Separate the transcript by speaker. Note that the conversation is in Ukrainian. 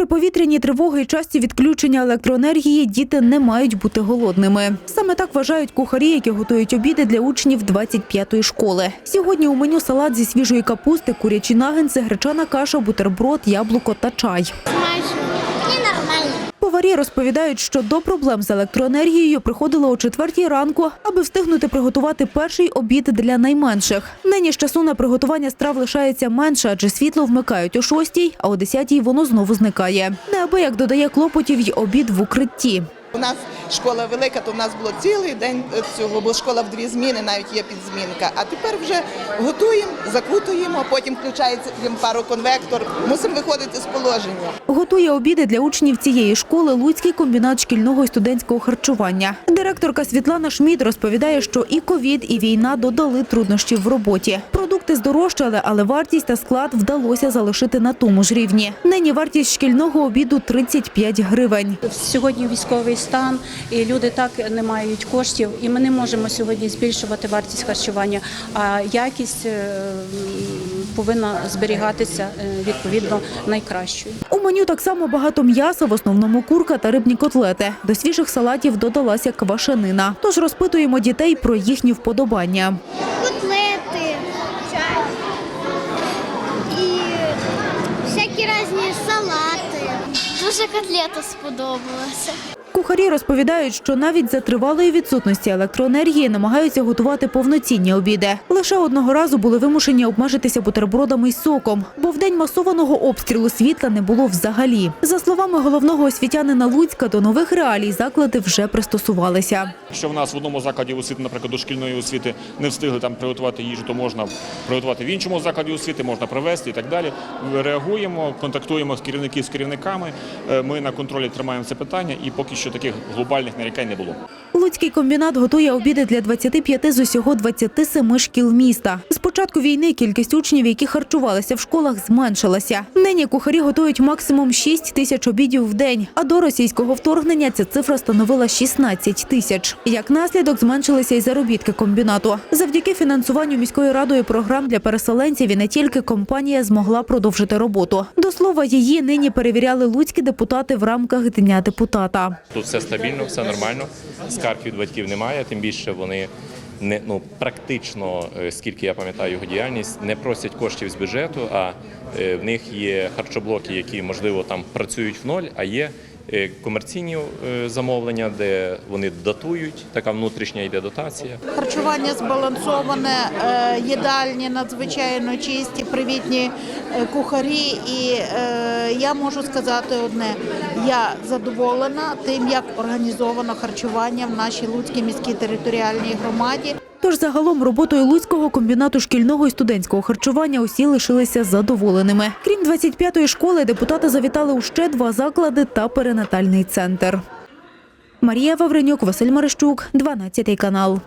Speaker 1: Попри повітряні тривоги і часті відключення електроенергії, діти не мають бути голодними. Саме так вважають кухарі, які готують обіди для учнів 25-ї школи. Сьогодні у меню салат зі свіжої капусти, курячі нагинці, гречана каша, бутерброд, яблуко та чай.
Speaker 2: Смачно.
Speaker 1: Поварі розповідають, що до проблем з електроенергією приходили о четвертій ранку, аби встигнути приготувати перший обід для найменших. Нині ж часу на приготування страв лишається менше, адже світло вмикають о шостій, а о десятій воно знову зникає. Неабияк додає клопотів й обід в укритті.
Speaker 3: У нас школа велика, то в нас було цілий день цього, бо школа в дві зміни, навіть є підзмінка. А тепер вже готуємо, закутуємо, потім включається пароконвектор. Мусимо виходити з положення.
Speaker 1: Готує обіди для учнів цієї школи Луцький комбінат шкільного і студентського харчування. Директорка Світлана Шмід розповідає, що і ковід, і війна додали труднощів в роботі. Продукти здорожчали, але вартість та склад вдалося залишити на тому ж рівні. Нині вартість шкільного обіду 35 гривень.
Speaker 4: Сьогодні військовий стан, і люди так не мають коштів, і ми не можемо сьогодні збільшувати вартість харчування. А якість е, повинна зберігатися е, відповідно найкращою.
Speaker 1: У меню так само багато м'яса, в основному курка та рибні котлети. До свіжих салатів додалася квашенина. Тож розпитуємо дітей про їхні вподобання.
Speaker 2: Котлети. І всякі різні салати. Дуже котлета сподобалася.
Speaker 1: Кухарі розповідають, що навіть за тривалої відсутності електроенергії намагаються готувати повноцінні обіди. Лише одного разу були вимушені обмежитися бутербродами із соком, бо в день масованого обстрілу світла не було взагалі. За словами головного освітянина Луцька, до нових реалій заклади вже пристосувалися.
Speaker 5: Якщо в нас в одному закладі освіти, наприклад, дошкільної освіти не встигли там приготувати їжу, то можна приготувати в іншому закладі освіти, можна привезти і так далі. Реагуємо, контактуємо з керівників з керівниками. Е, Ми на контролі тримаємо це питання, і поки що таких глобальних нарікань не було.
Speaker 1: Луцький комбінат готує обіди для 25 з усього 27 шкіл міста. З початку війни кількість учнів, які харчувалися в школах, зменшилася. Нині кухарі готують максимум 6 тисяч обідів в день. А до російського вторгнення ця цифра становила 16 тисяч. Як наслідок зменшилися й заробітки комбінату. Завдяки фінансуванню міською радою програм для переселенців і не тільки компанія змогла продовжити роботу. До слова, її нині перевіряли луцькі депутати в рамках Дня депутата.
Speaker 6: Тут все стабільно, все нормально. Скарг від батьків немає, тим більше вони не ну практично, е, скільки я пам'ятаю його діяльність, не просять коштів з бюджету. А е, в них є харчоблоки, які можливо там працюють в ноль, а є комерційні е, замовлення, де вони датують. Така внутрішня йде дотація.
Speaker 7: Харчування збалансоване, е, їдальні надзвичайно чисті, привітні е, кухарі. І е, я можу сказати одне: я задоволена тим, як організовано харчування в нашій Луцькій міській територіальній громаді.
Speaker 1: Тож загалом роботою Луцького комбінату шкільного і студентського харчування усі лишилися задоволеними. Крім 25-ї школи, депутати завітали у ще два заклади та перинатальний центр. Марія Вавренюк, Василь Марищук, 12 канал.